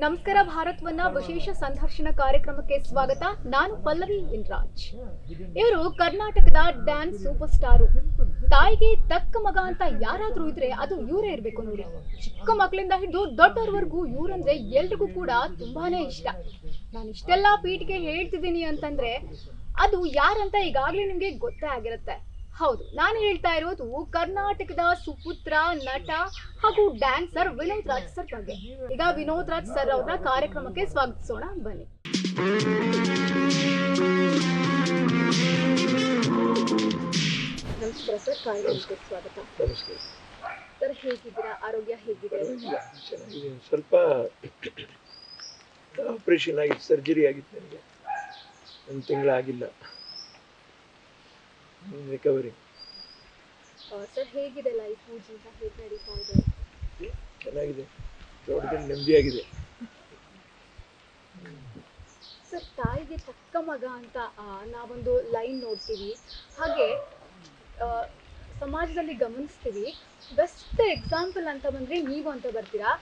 ನಮಸ್ಕಾರ, ಭಾರತವನ್ನ ವಿಶೇಷ ಸಂದರ್ಶನ ಕಾರ್ಯಕ್ರಮಕ್ಕೆ ಸ್ವಾಗತ. ನಾನು ಪಲ್ಲವಿ ಇನ್ರಾಜ್ ಇವರು ಕರ್ನಾಟಕದ ಡ್ಯಾನ್ಸ್ ಸೂಪರ್ ಸ್ಟಾರು ತಾಯಿಗೆ ತಕ್ಕ ಮಗ ಅಂತ ಯಾರಾದ್ರೂ ಇದ್ರೆ ಅದು ಇವರೇ ಇರ್ಬೇಕು ನೋಡಿ. ಚಿಕ್ಕ ಮಕ್ಕಳಿಂದ ಹಿಡಿದು ದೊಡ್ಡವರವರೆಗೂ ಇವರಂದ್ರೆ ಎಲ್ರಿಗೂ ಕೂಡ ತುಂಬಾನೇ ಇಷ್ಟ. ನಾನು ಇಷ್ಟೆಲ್ಲ ಪೀಠಿಗೆ ಹೇಳ್ತಿದ್ದೀನಿ ಅಂತಂದ್ರೆ ಅದು ಯಾರಂತ ಈಗಾಗಲೇ ನಿಮ್ಗೆ ಗೊತ್ತೇ ಆಗಿರುತ್ತೆ. ಹೌದು ನಾನು ಹೇಳ್ತಾ ಇರೋದು ಕರ್ನಾಟಕದ ಸುಪುತ್ರ ನಟ ಹಾಗೂ ಡ್ಯಾನ್ಸರ್ ವಿನೋದ್ ರಾಜ್ ಸರ್ ಬಗ್ಗೆ. ಈಗ ವಿನೋದ್ ರಾಜ್ ಸರ್ ಅವರ ಕಾರ್ಯಕ್ರಮಕ್ಕೆ ಸ್ವಾಗತಿಸೋಣ ಬನ್ನಿ. ನಮಸ್ಕಾರ ಸರ್ ಕಾರ್ಯಕ್ರಮಕ್ಕೆ ಸ್ವಾಗತ. ಸರ್ ಹೇಗಿದ್ದೀರಾ? ಆರೋಗ್ಯ ಹೇಗಿದೆ? ಸ್ವಲ್ಪ ಆಪರೇಷನ್ ಆಗಿತ್ತು ಸರ್ಜರಿ ಆಗಿತ್ತು ನನಗೆ. ಒಂದು ತಿಂಗಳಾಗಿಲ್ಲ. ರಿಕವರಿ ಸರ್ ಹೇಗಿದೆ ಲೈಫ್ ಜೀವನ ಹೇಗೆ ನಡೀತಾ ಇದೆ? ಚೆನ್ನಾಗಿದೆ. ತೋಟದಲ್ಲಿ ನೆಮ್ಮದಿಯಾಗಿದೆ. ಸರ್ ತಾಯಿಗೆ ತಕ್ಕ ಮಗ ಅಂತ ಆ, ನಾವೊಂದು ಲೈನ್ ನೋಡ್ತೀವಿ. ಹಾಗೆ ಆ, ಸಮಾಜದಲ್ಲಿ ಗಮನಿಸ್ತೀವಿ. ಬೆಸ್ಟ್ ಎಕ್ಸಾಂಪಲ್ ಅಂತ ಬಂದ್ರೆ ನೀವು ಅಂತ ಬರ್ತೀರಾ?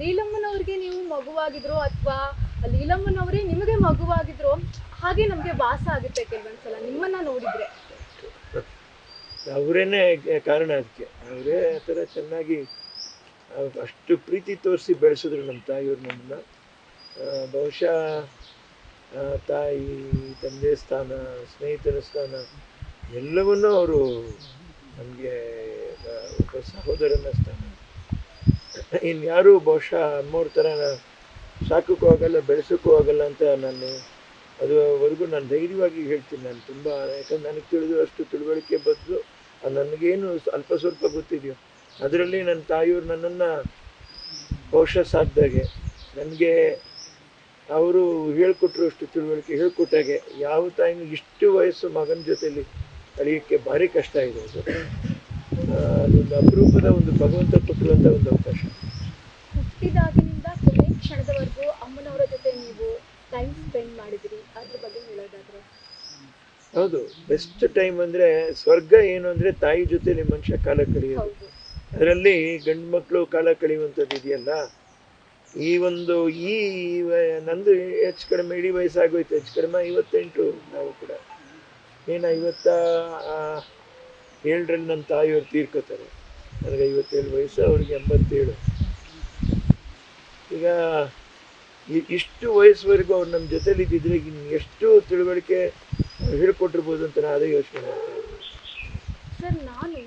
ಲೀಲಮ್ಮನವ್ರಿಗೆ ನೀವು ಮಗುವಾಗಿದ್ರು ಅಥವಾ ಲೀಲಮ್ಮನವರೇ ನಿಮಗೆ ಮಗುವಾಗಿದ್ರು ಹಾಗೆ ನಮಗೆ ವಾಸ ಆಗುತ್ತೆ ಕೆಲವೊಂದ್ಸಲ ನಿಮ್ಮನ್ನ ನೋಡಿದ್ರೆ. ಅವರೇನೆ ಕಾರಣ ಅದಕ್ಕೆ. ಅವರೇ ಆ ಥರ ಚೆನ್ನಾಗಿ ಅಷ್ಟು ಪ್ರೀತಿ ತೋರಿಸಿ ಬೆಳೆಸಿದ್ರು ನಮ್ಮ ತಾಯಿಯವ್ರು ನಮ್ಮನ್ನ. ಬಹುಶಃ ತಾಯಿ, ತಂದೆ ಸ್ಥಾನ, ಸ್ನೇಹಿತರ ಸ್ಥಾನ ಎಲ್ಲವನ್ನೂ ಅವರು ನಮಗೆ ಒಬ್ಬ ಸಹೋದರನ ಸ್ಥಾನ. ಇನ್ಯಾರೂ ಬಹುಶಃ ಅಮ್ಮವ್ರ ಥರ ಸಾಕೋಕ್ಕೂ ಆಗಲ್ಲ, ಬೆಳೆಸೋಕ್ಕೂ ಆಗಲ್ಲ ಅಂತ ನಾನು ಅದುವರೆಗೂ ನಾನು ಧೈರ್ಯವಾಗಿ ಹೇಳ್ತೀನಿ. ನಾನು ತುಂಬ, ಯಾಕಂದ್ರೆ ನನಗೆ ತಿಳಿದು ಅಷ್ಟು ತಿಳುವಳಿಕೆ ಬದಲು ನನಗೇನು ಅಲ್ಪ ಸ್ವಲ್ಪ ಗೊತ್ತಿದೆಯೋ? ಅದರಲ್ಲಿ ನನ್ನ ತಾಯಿಯವರು ನನ್ನನ್ನು ಬಹುಶಃ ಸಾಧ್ದಾಗೆ ನನಗೆ ಅವರು ಹೇಳ್ಕೊಟ್ರು ಅಷ್ಟು ತಿಳುವಳಿಕೆ, ಹೇಳ್ಕೊಟ್ಟಾಗೆ ಯಾವ ತಾಯಿನೂ ಇಷ್ಟು ವಯಸ್ಸು ಮಗನ ಜೊತೆಯಲ್ಲಿ ಕಳೆಯೋಕ್ಕೆ ಭಾರಿ ಕಷ್ಟ ಇದೆ ಅದು. ಅದೊಂದು ಅಪರೂಪದ ಒಂದು ಭಗವಂತ ಕೊಟ್ಟಿರುವಂಥ ಒಂದು ಅವಕಾಶ. ಕೊನೆ ಕ್ಷಣದವರೆಗೂ ಅಮ್ಮನವರ ಜೊತೆ ನೀವು ಟೈಮ್ ಸ್ಪೆಂಡ್ ಮಾಡಿದಿರಿ. ಅದ್ರ ಬಗ್ಗೆ ಹೇಳೋದಾದ್ರೆ. ಹೌದು. ಬೆಸ್ಟ್ ಟೈಮ್ ಅಂದರೆ ಸ್ವರ್ಗ ಏನು ಅಂದರೆ ತಾಯಿ ಜೊತೆಲಿ ಮನುಷ್ಯ ಕಾಲ ಕಳಿಯೋದು. ಅದರಲ್ಲಿ ಗಂಡು ಮಕ್ಕಳು ಕಾಲ ಕಳೆಯುವಂಥದ್ದು ಇದೆಯಲ್ಲ? ಈ ಒಂದು ಈ ನಂದು ಹೆಚ್ಚು ಕಡಿಮೆ ಇಡೀ ವಯಸ್ಸಾಗೋಯ್ತು. ಹೆಚ್ಚು ಕಡಿಮೆ ಐವತ್ತೆಂಟು ನಾವು ಕೂಡ. ಏನು ಐವತ್ತ ಏಳರಲ್ಲಿ ನನ್ನ ತಾಯಿಯವ್ರು ತೀರ್ಕೋತಾರೆ. ನನಗೆ ಐವತ್ತೇಳು ವಯಸ್ಸು ಅವ್ರಿಗೆ ಎಂಬತ್ತೇಳು. ಈಗ ಇಷ್ಟು ವಯಸ್ಸುವರೆಗೂ ಅವ್ರು ನಮ್ಮ ಜೊತೆಲಿ ಇದ್ದಿದ್ರೆ ಇನ್ನು ಎಷ್ಟು ತಿಳುವಳಿಕೆ ಹೇಳ್ಕೊಟ್ಟಿರ್ಬೋದು ಅಂತ ನಾನು ಅದೇ ಯೋಚನೆ ಮಾಡ್ತಾ ಇದ್ದೀನಿ. ಸರ್ ನಾನು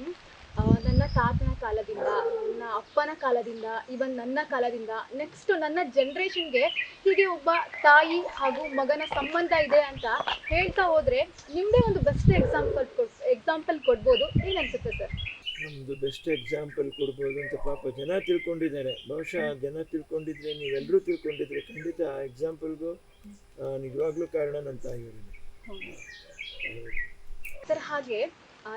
ಆ, ನನ್ನ ತಾತನ ಕಾಲದಿಂದ ನನ್ನ ಅಪ್ಪನ ಕಾಲದಿಂದ ಇವನ್ ನನ್ನ ಕಾಲದಿಂದ ನೆಕ್ಸ್ಟ್ ನನ್ನ ಜನ್ರೇಷನ್ಗೆ ಹೀಗೆ ಒಬ್ಬ ತಾಯಿ ಹಾಗೂ ಮಗನ ಸಂಬಂಧ ಇದೆ ಅಂತ ಹೇಳ್ತಾ ಹೋದ್ರೆ ನಿಮ್ಮದೇ ಒಂದು ಬೆಸ್ಟ್ ಎಕ್ಸಾಂಪಲ್ ಕೊಡ್ ಎಕ್ಸಾಂಪಲ್ ಕೊಡ್ಬೋದು. ಏನನ್ಸುತ್ತೆ ಸರ್ ನಮ್ಮದು ಬೆಸ್ಟ್ ಎಕ್ಸಾಂಪಲ್ ಕೊಡ್ಬೋದು ಅಂತ ಪಾಪ ಜನ ತಿಳ್ಕೊಂಡಿದ್ದಾರೆ. ಬಹುಶಃ ಜನ ತಿಳ್ಕೊಂಡಿದ್ರೆ ನೀವೆಲ್ಲರೂ ತಿಳ್ಕೊಂಡಿದ್ರೆ ಖಂಡಿತ ಆ ಎಕ್ಸಾಂಪಲ್ಗೂ ನಿಜವಾಗ್ಲೂ ಕಾರಣ ನನ್ನ ತಾಯಿಯವರಿಗೆ ಸರ್, ಹಾಗೆ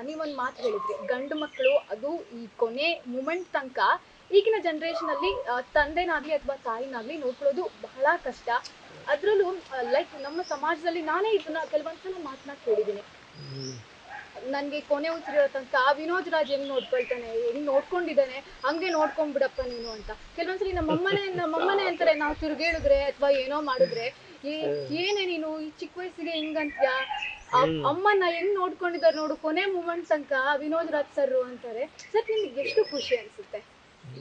ನೀವೊಂದು ಮಾತು ಹೇಳಿದ್ರಿ, ಗಂಡು ಮಕ್ಕಳು ಅದು ಈ ಕೊನೆ ಮೂಮೆಂಟ್ ತನಕ ಈಗಿನ ಜನರೇಷನ್ ಅಲ್ಲಿ ತಂದೆನಾಗ್ಲಿ ಅಥವಾ ತಾಯಿನಾಗ್ಲಿ ನೋಡ್ಕೊಳ್ಳೋದು ಬಹಳ ಕಷ್ಟ. ಅದ್ರಲ್ಲೂ ಲೈಕ್ ನಮ್ಮ ಸಮಾಜದಲ್ಲಿ ನಾನೇ ಇದನ್ನ ಕೆಲವೊಂದ್ಸಲ ಮಾತನ್ನ ಕೇಳಿದ್ದೀನಿ. ನನಗೆ ಕೊನೆ ಉಸಿರಿರೋ ತನಕ ವಿನೋದ್ ರಾಜ್ ಹೆಂಗ್ ನೋಡ್ಕೊಳ್ತಾನೆ, ಹೆಂಗ್ ನೋಡ್ಕೊಂಡಿದ್ದಾನೆ, ಹಂಗೆ ನೋಡ್ಕೊಂಡ್ಬಿಡಪ್ಪ ನೀನು ಅಂತ. ಕೆಲವೊಂದ್ಸಲಿ ನಮ್ಮಮ್ಮನೆ ನಮ್ಮಮ್ಮನೆ ಅಂತಾರೆ, ನಾವು ತಿರುಗೇಳಿದ್ರೆ ಅಥವಾ ಏನೋ ಮಾಡಿದ್ರೆ ಏನೇ ನೀನು ಈ ಚಿಕ್ಕ ವಯಸ್ಸಿಗೆ ಹಿಂಗಂತ್ಯಾ? ಅಮ್ಮನ ಹೆಂಗ್ ನೋಡ್ಕೊಂಡಿದ್ದಾರೆ ನೋಡು ಕೊನೆ ಮೂಮೆಂಟ್ ತನಕ ವಿನೋದ್ ರಾಜ್ ಸರ್ ಅಂತಾರೆ. ಸರ್ ನಿಮ್ಗೆ ಎಷ್ಟು ಖುಷಿ ಅನ್ಸುತ್ತೆ?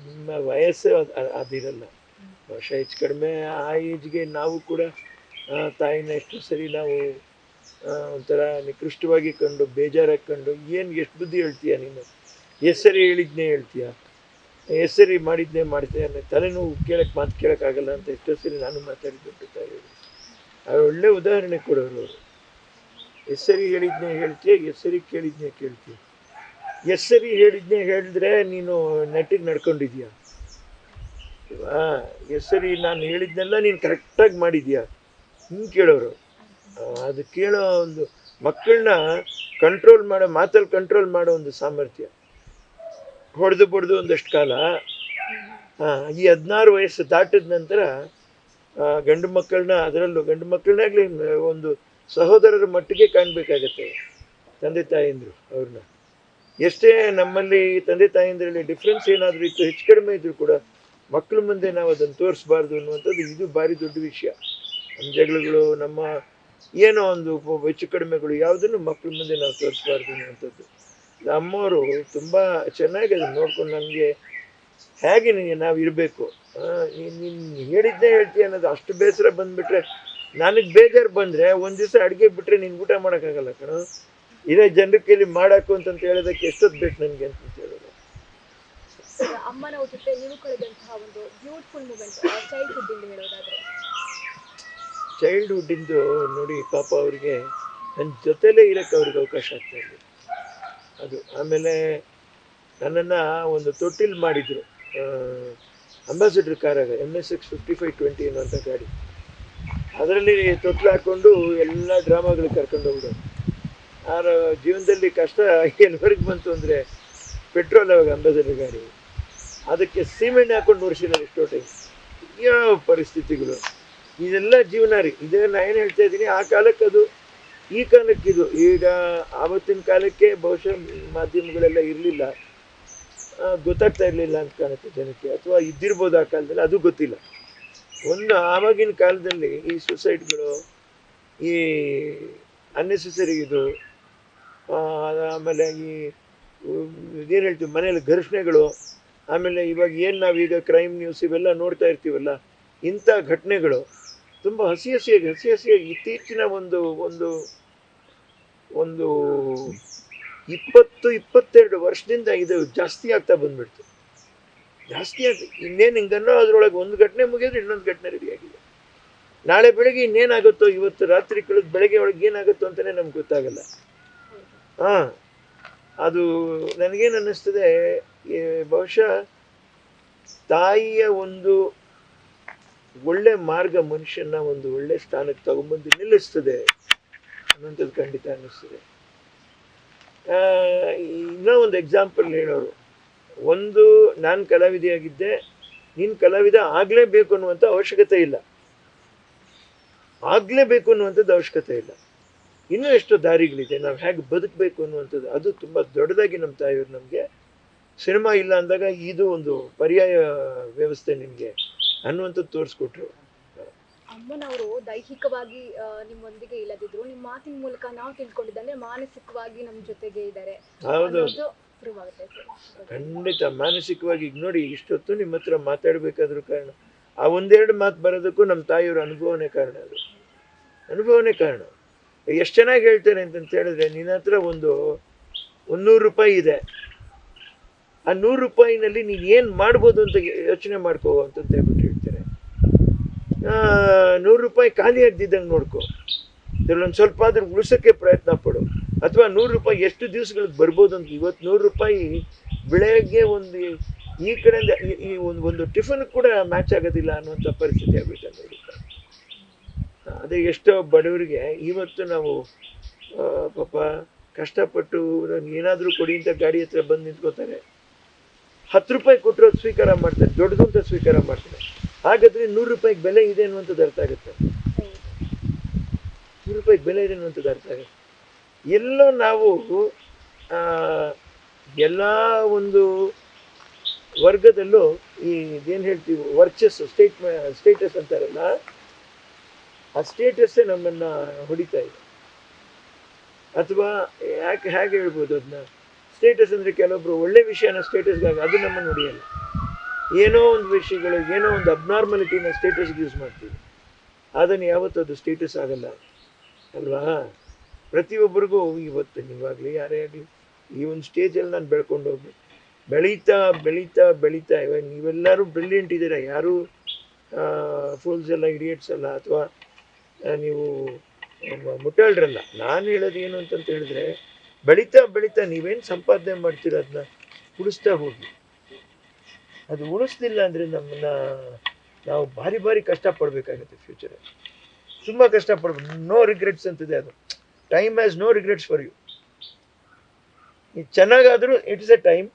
ನಿಮ್ಮ ವಯಸ್ಸು ಅದ್- ಅದ್- ಅದಿರಲ್ಲ. ವರ್ಷ ಹೆಚ್ಚು ಕಡಿಮೆ ಆ ಏಜ್ಗೆ ನಾವು ಕೂಡ ತಾಯಿನ ಎಷ್ಟು ಸರಿ ನಾವು ಒಂಥರ ನಿಕೃಷ್ಟವಾಗಿ ಕಂಡು ಬೇಜಾರಾಗಿ ಕಂಡು ಏನು ಎಷ್ಟು ಬುದ್ಧಿ ಹೇಳ್ತೀಯ ನೀನು? ಹೆಸರಿ ಹೇಳಿದ್ನೇ ಹೇಳ್ತೀಯ? ಹೆಸರಿ ಸರಿ ಮಾಡಿದ್ನೇ ಮಾಡ್ತೀಯ ತಲೆನೋವು ಕೇಳಕ್ಕೆ ಮಾತು ಕೇಳೋಕ್ಕಾಗಲ್ಲ ಅಂತ ಎಷ್ಟೋ ಸರಿ ನಾನು ಮಾತಾಡಿದ್ದು ತಾಯಿ ಅವ್ರು ಒಳ್ಳೆ ಉದಾಹರಣೆ ಕೊಡೋರು. ಅವರು ಹೇಳಿದ್ನೆ ಹೇಳ್ತೀಯ ಹೆಸರಿ ಸರಿ ಕೇಳಿದ್ನೇ ಕೇಳ್ತೀಯ. ಹೆಸರಿ ಸರಿ ಹೇಳಿದ್ನೇ ಹೇಳಿದ್ರೆ ನೀನು ನೆಟ್ಟಿಗೆ ನಡ್ಕೊಂಡಿದ್ಯಾ? ಹೆಸರಿ ನಾನು ಹೇಳಿದ್ನೆಲ್ಲ ನೀನು ಕರೆಕ್ಟಾಗಿ ಮಾಡಿದ್ಯಾ? ಹಿಂಗೆ ಕೇಳೋರು. ಅದು ಕೇಳೋ ಒಂದು ಮಕ್ಕಳನ್ನ ಕಂಟ್ರೋಲ್ ಮಾಡೋ, ಮಾತಲ್ಲಿ ಕಂಟ್ರೋಲ್ ಮಾಡೋ ಒಂದು ಸಾಮರ್ಥ್ಯ. ಹೊಡೆದು, ಬಡ್ದು ಒಂದಷ್ಟು ಕಾಲ ಈ ಹದಿನಾರು ವಯಸ್ಸು ದಾಟಿದ ನಂತರ ಗಂಡು ಮಕ್ಕಳನ್ನ ಅದರಲ್ಲೂ ಗಂಡು ಮಕ್ಕಳನ್ನಾಗಲಿ ಒಂದು ಸಹೋದರರ ಮಟ್ಟಿಗೆ ಕಾಣಬೇಕಾಗತ್ತೆ. ತಂದೆ ತಾಯಂದರು ಅವ್ರನ್ನ. ಎಷ್ಟೇ ನಮ್ಮಲ್ಲಿ ತಂದೆ ತಾಯಂದ್ರಲ್ಲಿ ಡಿಫ್ರೆನ್ಸ್ ಏನಾದರೂ ಇತ್ತು, ಹೆಚ್ಚು ಕಡಿಮೆ ಇದ್ರು ಕೂಡ ಮಕ್ಕಳ ಮುಂದೆ ನಾವು ಅದನ್ನು ತೋರಿಸ್ಬಾರ್ದು ಅನ್ನುವಂಥದ್ದು ಇದು ಭಾರಿ ದೊಡ್ಡ ವಿಷಯ. ನಮ್ಮ ಜಗಳಗಳು, ನಮ್ಮ ಏನೋ ಒಂದು ಹೆಚ್ಚು ಕಡಿಮೆಗಳು ಯಾವುದನ್ನು ಮಕ್ಕಳ ಮುಂದೆ ನಾವು ತೋರಿಸ್ಬಾರ್ದು ಅನ್ನುವಂಥದ್ದು. ನಮ್ಮವರು ತುಂಬ ಚೆನ್ನಾಗಿ ಅದನ್ನು ನೋಡ್ಕೊಂಡು ನನಗೆ ಹೇಗೆ ನೀನು ನಾವು ಇರಬೇಕು? ನೀನು ಹೇಳಿದ್ದೇ ಹೇಳ್ತೀಯ ಅನ್ನೋದು ಅಷ್ಟು ಬೇಸರ ಬಂದುಬಿಟ್ರೆ ನನಗೆ ಬೇಜಾರು ಬಂದರೆ ಒಂದು ದಿವಸ ಅಡುಗೆ ಬಿಟ್ಟರೆ ನೀನು ಊಟ ಮಾಡೋಕ್ಕಾಗಲ್ಲ ಕಣೋ. ಇದೇ ಜನರ ಕೈಲಿ ಮಾಡಾಕು ಅಂತಂತ ಹೇಳೋದಕ್ಕೆ ಎಷ್ಟೊತ್ತು ಬೇಕು ನನಗೆ ಅಂತ ಹೇಳೋದು ಅಮ್ಮನ ಅಮ್ಮನವ್ರ ಜೊತೆ ನೀವು ಕಳೆದಂತಹ ಒಂದು ಬ್ಯೂಟಿಫುಲ್ ಮೂಮೆಂಟ್ ಚೈಲ್ಡ್ಹುಡ್ ಇಂದ ಹೇಳೋದಾದ್ರೆ. ಚೈಲ್ಡ್ಹುಡ್ಡಿಂದು ನೋಡಿ ಪಾಪ ಅವರಿಗೆ ನನ್ನ ಜೊತೆಲೇ ಇರೋಕ್ಕೆ ಅವ್ರಿಗೆ ಅವಕಾಶ ಆಗ್ತಾ ಇದೆ ಅದು ಆಮೇಲೆ ನನ್ನನ್ನು ಒಂದು ತೊಟ್ಟಿಲ್ ಮಾಡಿದರು. Ambassador ಕಾರಾಗ M S X fifty five twenty ಅನ್ನುವಂಥ ಗಾಡಿ. ಅದರಲ್ಲಿ ತೊಟ್ಲು ಹಾಕ್ಕೊಂಡು ಎಲ್ಲ ಡ್ರಾಮಾಗಳಿಗೆ ಕರ್ಕೊಂಡು ಹೋಗ್ಬಿಡೋದು ಆರ, ಜೀವನದಲ್ಲಿ ಕಷ್ಟ ಎಲ್ಲಿವರೆಗೆ ಬಂತು ಅಂದರೆ ಪೆಟ್ರೋಲ್ ಅವಾಗ ಅಂಬಾಸಿಡರ್ ಗಾಡಿ. ಅದಕ್ಕೆ ಸಿಮೆಂಟ್ ಹಾಕೊಂಡು ಓಡಿಸಿದ್ದಾರೆ ಎಷ್ಟೋ ಟೈಮ್ ಯಾವ ಪರಿಸ್ಥಿತಿಗಳು. ಇದೆಲ್ಲ ಜೀವನ ರೀ. ಇದೇ ನಾನು ಏನು ಹೇಳ್ತಾ ಇದ್ದೀನಿ, ಆ ಕಾಲಕ್ಕೆ ಅದು, ಈ ಕಾಲಕ್ಕೆ ಇದು. ಈಗ ಆವತ್ತಿನ ಕಾಲಕ್ಕೆ ಬಹುಶಃ ಮಾಧ್ಯಮಗಳೆಲ್ಲ ಇರಲಿಲ್ಲ. ಗೊತ್ತಾಗ್ತಾ ಇರಲಿಲ್ಲ ಅಂತ ಕಾಣುತ್ತೆ ಜನಕ್ಕೆ. ಅಥವಾ ಇದ್ದಿರ್ಬೋದು ಆ ಕಾಲದಲ್ಲಿ, ಅದು ಗೊತ್ತಿಲ್ಲ. ಒಂದು ಆವಾಗಿನ ಕಾಲದಲ್ಲಿ ಈ ಸೊಸೈಟಿಗಳು ಈ ಅನ್ನೆಸೆಸರಿ ಇದು ಆಮೇಲೆ ಈ, ಏನು ಹೇಳ್ತೀವಿ, ಮನೆಯಲ್ಲಿ ಘರ್ಷಣೆಗಳು, ಆಮೇಲೆ ಇವಾಗ ಏನು ನಾವೀಗ ಕ್ರೈಮ್ ನ್ಯೂಸ್ ಇವೆಲ್ಲ ನೋಡ್ತಾ ಇರ್ತೀವಲ್ಲ, ಇಂಥ ಘಟನೆಗಳು ತುಂಬ ಹಸಿ ಹಸಿಯಾಗಿ ಹಸಿ ಹಸಿಯಾಗಿ ಇತ್ತೀಚಿನ ಒಂದು ಒಂದು ಒಂದು ಇಪ್ಪತ್ತು, ಇಪ್ಪತ್ತೆರಡು ವರ್ಷದಿಂದ ಇದು ಜಾಸ್ತಿ ಆಗ್ತಾ ಬಂದ್ಬಿಡ್ತು. ಜಾಸ್ತಿ ಆಗ್ತದೆ ಇನ್ನೇನು ಹಿಂಗನ್ನೋ ಅದರೊಳಗೆ ಒಂದು ಘಟನೆ ಮುಗಿದ್ರೆ ಇನ್ನೊಂದು ಘಟನೆ ರೆಡಿಯಾಗಿದೆ ನಾಳೆ ಬೆಳಗ್ಗೆ ಇನ್ನೇನಾಗುತ್ತೋ ಇವತ್ತು ರಾತ್ರಿ ಕಳೆದ ಬೆಳಗ್ಗೆ ಒಳಗೆ ಏನಾಗುತ್ತೋ ಅಂತಲೇ ನಮ್ಗೆ ಗೊತ್ತಾಗಲ್ಲ. ಹಾಂ, ಅದು ನನಗೇನು ಅನ್ನಿಸ್ತದೆ ಬಹುಶಃ ತಾಯಿಯ ಒಂದು ಒಳ್ಳೆ ಮಾರ್ಗ ಮನುಷ್ಯನ ಒಂದು ಒಳ್ಳೆ ಸ್ಥಾನಕ್ಕೆ ತಗೊಂಬಂದು ನಿಲ್ಲಿಸ್ತದೆ ಅನ್ನೋಂಥದ್ದು ಖಂಡಿತ ಅನ್ನಿಸ್ತದೆ. ಇನ್ನೂ ಒಂದು ಎಕ್ಸಾಂಪಲ್ ಹೇಳೋರು. ಒಂದು, ನಾನು ಕಲಾವಿದೆಯಾಗಿದ್ದೆ, ನೀನು ಕಲಾವಿದ ಆಗಲೇಬೇಕು ಅನ್ನುವಂಥ ಅವಶ್ಯಕತೆ ಇಲ್ಲ. ಆಗಲೇಬೇಕು ಅನ್ನುವಂಥದ್ದು ಅವಶ್ಯಕತೆ ಇಲ್ಲ. ಇನ್ನೂ ಎಷ್ಟೋ ದಾರಿಗಳಿದೆ, ನಾವು ಹೇಗೆ ಬದುಕಬೇಕು ಅನ್ನುವಂಥದ್ದು. ಅದು ತುಂಬ ದೊಡ್ಡದಾಗಿ ನಮ್ಮ ತಾಯಿಯವರು ನಮಗೆ, ಸಿನಿಮಾ ಇಲ್ಲ ಅಂದಾಗ ಇದು ಒಂದು ಪರ್ಯಾಯ ವ್ಯವಸ್ಥೆ ನಿಮಗೆ ಅನ್ನುವಂಥದ್ದು ತೋರಿಸ್ಕೊಟ್ರು. ಅಮ್ಮನವರು ದೈಹಿಕವಾಗಿ ನಿಮ್ಮೊಂದಿಗೆ ಇಲ್ಲದಿದ್ರು ನಿಮ್ಮ ಮಾತಿನ ಮೂಲಕ ನಾವು ತಿಳ್ಕೊಂಡಿದ್ದಂದ್ರೆ ಮಾನಸಿಕವಾಗಿ ನಮ್ಮ ಜೊತೆಗೆ ಇದ್ದಾರೆ. ಹೌದು ಖಂಡಿತ ಮಾನಸಿಕವಾಗಿ ಈಗ ನೋಡಿ ಇಷ್ಟೊತ್ತು ನಿಮ್ಮ ಹತ್ರ ಮಾತಾಡ್ಬೇಕಾದ್ರೂ ಕಾರಣ ಆ ಒಂದೆರಡು ಮಾತು ಬರೋದಕ್ಕೂ ನಮ್ಮ ತಾಯಿಯವ್ರ ಅನುಭವನೇ ಕಾರಣ ಅದು. ಅನುಭವನೇ ಕಾರಣ. ಎಷ್ಟು ಚೆನ್ನಾಗಿ ಹೇಳ್ತಾರೆ ಅಂತಂತ ಹೇಳಿದ್ರೆ ನಿನ್ನ ಹತ್ರ ಒಂದು ಒಂದು ನೂರು ರೂಪಾಯಿ ಇದೆ. ಆ ನೂರು ರೂಪಾಯಿನಲ್ಲಿ ನೀನು ಏನು ಮಾಡ್ಬೋದು ಅಂತ ಯೋಚನೆ ಮಾಡ್ಕೋ ಅಂತಂತ ಹೇಳ್ಬಿಟ್ಟು ಹೇಳ್ತಾರೆ ಆ, ನೂರು ರೂಪಾಯಿ ಖಾಲಿ ಆಗ್ದಿದ್ದಂಗೆ ನೋಡ್ಕೋ. ಇದ್ರಲ್ಲೊಂದು ಸ್ವಲ್ಪ ಆದ್ರೂ ಉಳಿಸೋಕ್ಕೆ ಪ್ರಯತ್ನ ಪಡು. ಅಥವಾ ನೂರು ರೂಪಾಯಿ ಎಷ್ಟು ದಿವಸಗಳಿಗೆ ಬರ್ಬೋದು ಅಂತ ಇವತ್ತು ನೂರು ರೂಪಾಯಿ ಬೆಳಗ್ಗೆ ಒಂದು ಈ ಕಡೆಯಿಂದ ಈ- ಒಂದು ಒಂದು ಟಿಫನ್ ಕೂಡ ಮ್ಯಾಚ್ ಆಗೋದಿಲ್ಲ ಅನ್ನುವಂಥ ಪರಿಸ್ಥಿತಿ ಆಗ್ಬಿಟ್ಟು ನೋಡಿ ಅದೇ ಎಷ್ಟೋ ಬಡವರಿಗೆ ಇವತ್ತು ನಾವು ಪಾಪ ಕಷ್ಟಪಟ್ಟು ನನಗೆ ಏನಾದರೂ ಕೊಡಿ ಅಂತ ಗಾಡಿ ಹತ್ರ ಬಂದು ನಿಂತ್ಕೋತಾರೆ. ಹತ್ತು ರೂಪಾಯಿ ಕೊಟ್ಟರು ಸ್ವೀಕಾರ ಮಾಡ್ತಾರೆ, ದೊಡ್ಡದು ಅಂತ ಸ್ವೀಕಾರ ಮಾಡ್ತಾರೆ. ಹಾಗಾದ್ರೆ ನೂರು ರೂಪಾಯಿಗೆ ಬೆಲೆ ಇದೆ ಅನ್ನುವಂಥದ್ದು ಅರ್ಥ ಆಗುತ್ತೆ. ನೂರು ರೂಪಾಯಿಗೆ ಬೆಲೆ ಇದೆ ಅನ್ನುವಂಥದ್ದು ಅರ್ಥ ಆಗುತ್ತೆ. ಎಲ್ಲೋ ನಾವು ಎಲ್ಲ ಒಂದು ವರ್ಗದಲ್ಲೂ ಈ ಏನು ಹೇಳ್ತೀವಿ, ವರ್ಚಸ್, ಸ್ಟೇಟ್, ಸ್ಟೇಟಸ್ ಅಂತಾರಲ್ಲ, ಆ ಸ್ಟೇಟಸ್ಸೇ ನಮ್ಮನ್ನು ಹೊಡಿತಾ ಇದೆ. ಅಥವಾ ಯಾಕೆ, ಹೇಗೆ ಹೇಳ್ಬೋದು ಅದನ್ನ? ಸ್ಟೇಟಸ್ ಅಂದರೆ ಕೆಲವೊಬ್ರು ಒಳ್ಳೆ ವಿಷಯನ ಸ್ಟೇಟಸ್ಗಾಗಿ ಅದು ನಮ್ಮನ್ನು ಹೊಡೆಯಲ್ಲ. ಏನೋ ಒಂದು ವಿಷಯಗಳು, ಏನೋ ಒಂದು ಅಬ್ನಾರ್ಮಲಿಟಿನ ಸ್ಟೇಟಸ್ಗೆ ಯೂಸ್ ಮಾಡ್ತೀವಿ. ಅದನ್ನು ಯಾವತ್ತೂ ಅದು ಸ್ಟೇಟಸ್ ಆಗಲ್ಲ. ಅಲ್ವಾ? ಪ್ರತಿಯೊಬ್ಬರಿಗೂ ಇವತ್ತು ನೀವಾಗಲಿ, ಯಾರೇ ಆಗಲಿ, ಈ ಒಂದು ಸ್ಟೇಜಲ್ಲಿ ನಾನು ಬೆಳ್ಕೊಂಡು ಹೋಗ್ಬೇಕು ಬೆಳೀತಾ ಬೆಳೀತಾ ಬೆಳೀತಾ ಇವಾಗ ನೀವೆಲ್ಲರೂ ಬ್ರಿಲಿಯಂಟ್ ಇದ್ದೀರಾ? ಯಾರೂ ಫೂಲ್ಸ್ ಎಲ್ಲ ಇಡಿಯಟ್ಸ್ ಅಲ್ಲ ಅಥವಾ ನೀವು ಮುಟ್ಟಾಳ್ರಲ್ಲ ನಾನು ಹೇಳೋದು ಏನು ಅಂತಂತ ಹೇಳಿದ್ರೆ, ಬೆಳೀತಾ ಬೆಳೀತಾ ನೀವೇನು ಸಂಪಾದನೆ ಮಾಡ್ತೀರ ಅದನ್ನ ಉಳಿಸ್ತಾ ಹೋಗಿ. ಅದು ಉಳಿಸ್ಲಿಲ್ಲ ಅಂದರೆ ನಮ್ಮನ್ನ ನಾವು ಭಾರಿ ಭಾರಿ ಕಷ್ಟಪಡಬೇಕಾಗುತ್ತೆ ಫ್ಯೂಚರಲ್ಲಿ ತುಂಬ ಕಷ್ಟಪಡ್ಬೇಕು. ನೋ ರಿಗ್ರೆಟ್ಸ್ ಅಂತಿದೆ ಅದು. Time has no regrets for you ಚೆನ್ನಾಗಾದರೂ it is a time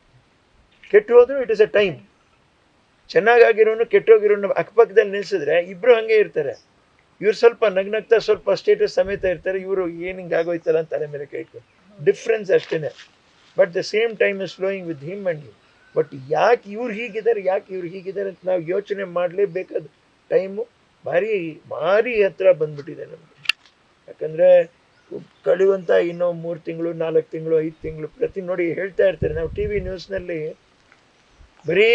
ಕೆಟ್ಟು ಹೋದರೂ ಇಟ್ ಇಸ್ ಎ ಟೈಮ್ ಚೆನ್ನಾಗಾಗಿರೋನು, ಕೆಟ್ಟೋಗಿರೋನು ಅಕ್ಕಪಕ್ಕದಲ್ಲಿ ನಿಲ್ಸಿದ್ರೆ ಇಬ್ಬರು ಹಾಗೆ ಇರ್ತಾರೆ. ಇವ್ರು ಸ್ವಲ್ಪ ನಗ್ನಗ್ತಾ ಸ್ವಲ್ಪ ಸ್ಟೇಟಸ್ ಸಮೇತ ಇರ್ತಾರೆ. ಇವರು ಏನು ಹಿಂಗೆ ಆಗೋಯ್ತಲ್ಲ ಅಂತ ತಲೆ ಮೇಲೆ ಕೇಳ್ತಾರೆ ಡಿಫ್ರೆನ್ಸ್ ಅಷ್ಟೇ but the same time is flowing with him and you but ಯಾಕೆ ಇವ್ರು ಹೀಗಿದ್ದಾರೆ, ಯಾಕೆ ಇವ್ರು ಹೀಗಿದ್ದಾರೆ ಅಂತ ನಾವು ಯೋಚನೆ ಮಾಡಲೇಬೇಕಾದ ಟೈಮು ಭಾರಿ ಭಾರಿ ಹತ್ರ ಬಂದ್ಬಿಟ್ಟಿದೆ ನಮಗೆ. ಯಾಕಂದರೆ ಕಳೆಯುವಂಥ ಇನ್ನೂ ಮೂರು ತಿಂಗಳು, ನಾಲ್ಕು ತಿಂಗಳು, ಐದು ತಿಂಗಳು ಪ್ರತಿ ನೋಡಿ ಹೇಳ್ತಾ ಇರ್ತಾರೆ. ನಾವು ಟಿ ವಿ ನ್ಯೂಸ್ನಲ್ಲಿ ಬರೀ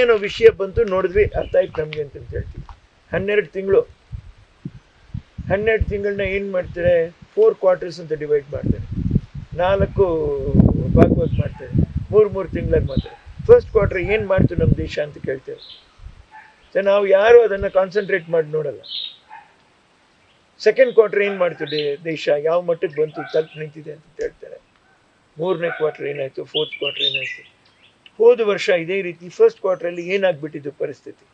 ಏನೋ ವಿಷಯ ಬಂತು ನೋಡಿದ್ವಿ, ಅರ್ಥ ಆಯ್ತು ನಮಗೆ ಅಂತ ಹೇಳ್ತೀವಿ. ಹನ್ನೆರಡು ತಿಂಗಳು. ಹನ್ನೆರಡು ತಿಂಗಳನ್ನ ಏನು ಮಾಡ್ತಾರೆ? ಫೋರ್ ಕ್ವಾರ್ಟರ್ಸ್ ಅಂತ ಡಿವೈಡ್ ಮಾಡ್ತಾರೆ. ನಾಲ್ಕು ಭಾಗವಾಗಿ ಮಾಡ್ತಾರೆ. ಮೂರು ಮೂರು ತಿಂಗಳಲ್ಲಿ ಮಾತ್ರ ಫಸ್ಟ್ ಕ್ವಾರ್ಟರ್ ಏನು ಮಾಡ್ತು ನಮ್ಮ ದೇಶ ಅಂತ ಕೇಳ್ತೇವೆ. ಸೊ ನಾವು ಯಾರು ಅದನ್ನು ಕಾನ್ಸಂಟ್ರೇಟ್ ಮಾಡಿ ನೋಡಲ್ಲ. ಸೆಕೆಂಡ್ ಕ್ವಾರ್ಟರ್ ಏನು ಮಾಡ್ತು ದೇಶ? ಯಾವ ಮಟ್ಟಕ್ಕೆ ಬಂತು? ತಲುಪಿ ನಿಂತಿದೆ ಅಂತ ಹೇಳ್ತಾರೆ ಮೂರನೇ ಕ್ವಾರ್ಟರ್ ಏನಾಯಿತು? ಫೋರ್ತ್ ಕ್ವಾರ್ಟರ್ ಏನಾಯಿತು? ಹೋದ ವರ್ಷ ಇದೇ ರೀತಿ ಫಸ್ಟ್ ಕ್ವಾರ್ಟ್ರಲ್ಲಿ ಏನಾಗ್ಬಿಟ್ಟಿದ್ದು ಪರಿಸ್ಥಿತಿ?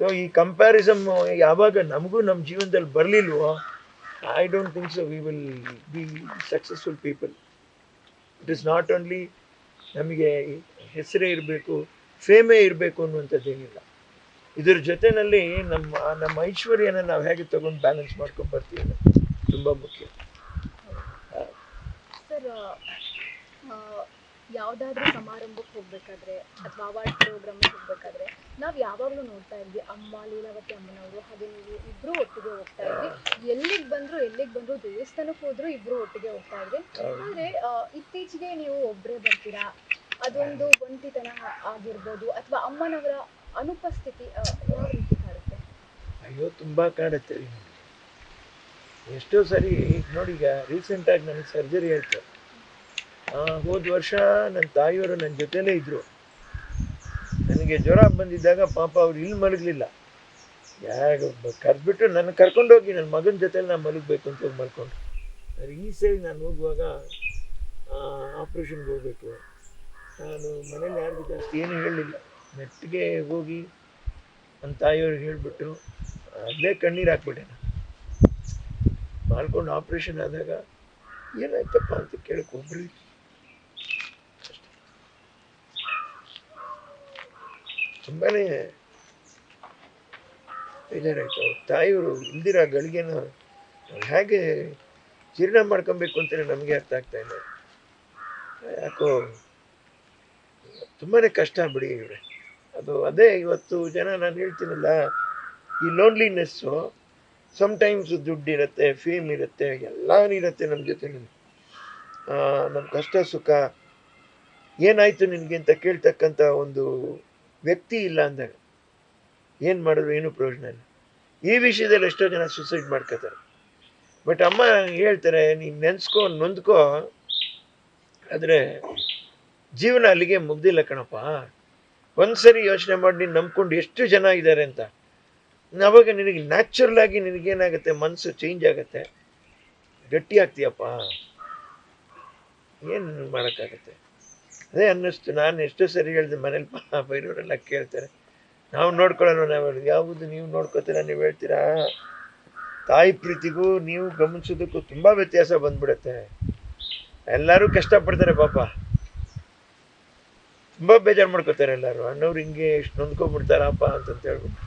ಸೊ ಈ ಕಂಪ್ಯಾರಿಸಮ್ ಯಾವಾಗ ನಮಗೂ ನಮ್ಮ ಜೀವನದಲ್ಲಿ ಬರಲಿಲ್ವೋ I don't think so we will be successful people it is not only ನಮಗೆ ಹೆಸರೇ ಇರಬೇಕು ಫೇಮೇ ಇರಬೇಕು ಅನ್ನುವಂಥದ್ದೇನಿಲ್ಲ ಇದ್ರ ಜೊತೆಯಲ್ಲಿ ನಮ್ಮ ನಮ್ಮ ಐಶ್ವರ್ಯನ ನಾವು ಹೇಗೆ ತಗೊಂಡು ಬ್ಯಾಲೆನ್ಸ್ ಮಾಡ್ಕೊಂಡು ಬರ್ತೀವಿ ತುಂಬ ಮುಖ್ಯ. ಸರ್ ಯಾವುದಾದ್ರೂ ಸಮಾರಂಭಕ್ಕೆ ಹೋಗ್ಬೇಕಾದ್ರೆ ಅಥವಾ ಅವಾರ್ಡ್ ಪ್ರೋಗ್ರಾಮ್ ಹೋಗ್ಬೇಕಾದ್ರೆ ನಾವು ಯಾವಾಗಲೂ ನೋಡ್ತಾ ಇದ್ವಿ ಅಮ್ಮ ಲೀಲಾವತಿ ಅಮ್ಮನವರು ಹಾಗೆ ನೀವು ಇಬ್ರು ಒಟ್ಟಿಗೆ ಹೋಗ್ತಾ ಇದ್ವಿ. ಎಲ್ಲಿಗೆ ಬಂದ್ರು ಎಲ್ಲಿಗೆ ಬಂದ್ರು ದೇವಸ್ಥಾನಕ್ಕೆ ಹೋದ್ರು ಇಬ್ರು ಒಟ್ಟಿಗೆ ಹೋಗ್ತಾ ಇದ್ವಿ. ಆದ್ರೆ ಇತ್ತೀಚೆಗೆ ನೀವು ಒಬ್ಬರೇ ಬರ್ತೀರಾ? ಅದೊಂದು ಒಂಟಿತನ ಆಗಿರ್ಬೋದು ಅಥವಾ ಅಮ್ಮನವರ ಅನುಪಸ್ಥಿತಿ ಆ, ಯಾವ ರೀತಿ ಅಯ್ಯೋ ತುಂಬ ಕಾಡುತ್ತೆ. ಎಷ್ಟೋ ಸರಿ ನೋಡಿ ಈಗ ರೀಸೆಂಟಾಗಿ ನನಗೆ ಸರ್ಜರಿ ಆಯಿತು. ಹೋದ ವರ್ಷ ನನ್ನ ತಾಯಿಯವರು ನನ್ನ ಜೊತೆಲೇ ಇದ್ದರು ನನಗೆ ಜ್ವರ ಬಂದಿದ್ದಾಗ ಪಾಪ ಅವ್ರು ಇಲ್ಲಿ ಮಲಗಲಿಲ್ಲ. ಯಾಗ ಕರೆದ್ಬಿಟ್ಟು ನನ್ನ ಕರ್ಕೊಂಡೋಗಿ ನನ್ನ ಮಗನ ಜೊತೆಲಿ ನಾನು ಮಲಗಬೇಕು ಅಂತ ಹೋಗಿ ಮಲ್ಕೊಂಡು ಸೈಡ್ ನಾನು ಹೋಗುವಾಗ ಆಪ್ರೇಷನ್ಗೆ ಹೋಗಬೇಕು. ನಾನು ಮನೇಲಿ ಯಾರಿಗೂ ಜಾಸ್ತಿ ಏನು ಹೇಳಲಿಲ್ಲ. ನೆಟ್ಟಿಗೆ ಹೋಗಿ ನನ್ನ ತಾಯಿಯವ್ರಿಗೆ ಹೇಳಿಬಿಟ್ಟು, ಅಲ್ಲೇ ಕಣ್ಣೀರು ಹಾಕ್ಬಿಟ್ಟೆ ನಾನು. ಮಾಡ್ಕೊಂಡು ಆಪ್ರೇಷನ್ ಆದಾಗ ಏನಾಯ್ತಪ್ಪ ಅಂತ ಕೇಳಕ್ಕೆ ಒಬ್ಬರು ತುಂಬಾ ಬೇಜಾರಾಯ್ತು. ಅವ್ರ ತಾಯಿಯವರು ಇಲ್ದಿರ ಗಳಿಗೆನ ಹೇಗೆ ಜೀರ್ಣ ಮಾಡ್ಕೊಬೇಕು ಅಂತಲೇ ನಮಗೆ ಅರ್ಥ ಆಗ್ತಾ ಇಲ್ಲ. ಯಾಕೋ ತುಂಬಾನೇ ಕಷ್ಟ ಬಿಡಿ ಇವ್ರೆ. ಅದು ಅದೇ ಇವತ್ತು ಜನ ನಾನು ಹೇಳ್ತೀನಲ್ಲ, ಈ ಲೋನ್ಲಿನೆಸ್ಸು ಸಮ್ಟೈಮ್ಸ್ ದುಡ್ಡು ಇರುತ್ತೆ ಫೇಮ್ ಇರುತ್ತೆ ಎಲ್ಲ ಇರುತ್ತೆ ನಮ್ಮ ಜೊತೆ ನಮ್ಮ ಕಷ್ಟ ಸುಖ, ಏನಾಯಿತು ನಿನಗೆ ಅಂತ ಕೇಳ್ತಕ್ಕಂಥ ಒಂದು ವ್ಯಕ್ತಿ ಇಲ್ಲ ಅಂದಾಗ ಏನು ಮಾಡಿದ್ರು ಏನೂ ಪ್ರಯೋಜನ ಇಲ್ಲ. ಈ ವಿಷಯದಲ್ಲಿ ಎಷ್ಟೋ ಜನ ಸುಸೈಡ್ ಮಾಡ್ಕೋತಾರೆ. ಬಟ್ ಅಮ್ಮ ಹೇಳ್ತಾರೆ, ನೀನು ನೆನೆಸ್ಕೊ, ನೊಂದ್ಕೋ, ಆದರೆ ಜೀವನ ಅಲ್ಲಿಗೆ ಮುಗ್ದಿಲ್ಲ ಕಣಪ್ಪ. ಒಂದ್ಸರಿ ಯೋಚನೆ ಮಾಡಿ ನೀನು ನಂಬ್ಕೊಂಡು ಎಷ್ಟು ಜನ ಇದ್ದಾರೆ ಅಂತ. ಅವಾಗ ನಿನಗೆ ನ್ಯಾಚುರಲ್ ಆಗಿ ನಿನಗೇನಾಗುತ್ತೆ ಮನಸ್ಸು ಚೇಂಜ್ ಆಗುತ್ತೆ. ಗಟ್ಟಿ ಆಗ್ತೀಯಪ್ಪ. ಏನು ಮಾಡೋಕ್ಕಾಗತ್ತೆ? ಅದೇ ಅನ್ನಿಸ್ತು. ನಾನು ಎಷ್ಟೋ ಸರಿ ಹೇಳಿದೆ, ಮನೇಲಿ ಪಾಪ ಕೇಳ್ತಾರೆ. ನಾವು ನೋಡ್ಕೊಳ್ಳೋಣ, ನಾವು ಯಾವುದು ನೀವು ನೋಡ್ಕೋತೀರ, ನೀವು ಹೇಳ್ತೀರಾ? ತಾಯಿ ಪ್ರೀತಿಗೂ ನೀವು ಗಮನಿಸೋದಕ್ಕೂ ತುಂಬ ವ್ಯತ್ಯಾಸ ಬಂದ್ಬಿಡುತ್ತೆ. ಎಲ್ಲರೂ ಕಷ್ಟಪಡ್ತಾರೆ ಪಾಪ. ತುಂಬ ಬೇಜಾರು ಮಾಡ್ಕೋತಾರೆ ಎಲ್ಲರೂ. ಅಣ್ಣವ್ರು ಹಿಂಗೆ ಎಷ್ಟು ನೊಂದ್ಕೊಂಡ್ಬಿಡ್ತಾರಪ್ಪ ಅಂತಂತ ಹೇಳ್ಬಿಟ್ಟು.